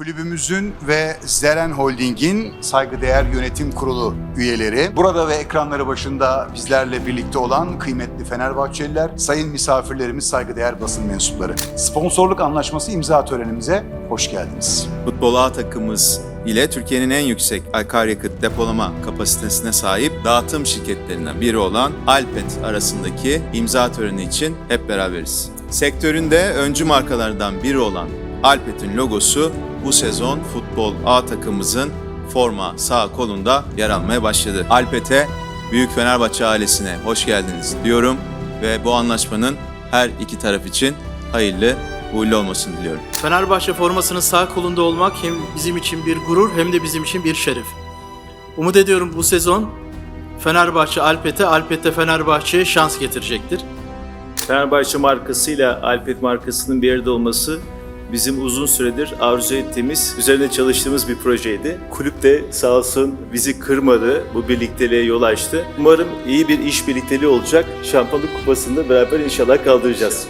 Kulübümüzün ve Zeren Holding'in saygıdeğer yönetim kurulu üyeleri, burada ve ekranları başında bizlerle birlikte olan kıymetli Fenerbahçeliler, sayın misafirlerimiz, saygıdeğer basın mensupları. Sponsorluk anlaşması imza törenimize hoş geldiniz. Futbol A takımımız ile Türkiye'nin en yüksek akaryakıt depolama kapasitesine sahip dağıtım şirketlerinden biri olan Alpet arasındaki imza töreni için hep beraberiz. Sektöründe öncü markalardan biri olan Alpet'in logosu bu sezon Futbol A takımımızın forma sağ kolunda yer almaya başladı. Alpet'e Büyük Fenerbahçe ailesine hoş geldiniz diyorum ve bu anlaşmanın her iki taraf için hayırlı uğurlu olmasını diliyorum. Fenerbahçe formasının sağ kolunda olmak hem bizim için bir gurur hem de bizim için bir şeref. Umut ediyorum bu sezon Fenerbahçe Alpet'e, Alpet'te Fenerbahçe'ye şans getirecektir. Fenerbahçe markasıyla Alpet markasının bir arada olması bizim uzun süredir arzu ettiğimiz, üzerine çalıştığımız bir projeydi. Kulüp de sağ olsun bizi kırmadı, bu birlikteliğe yol açtı. Umarım iyi bir iş birlikteliği olacak. Şampiyonluk kupasını beraber inşallah kaldıracağız.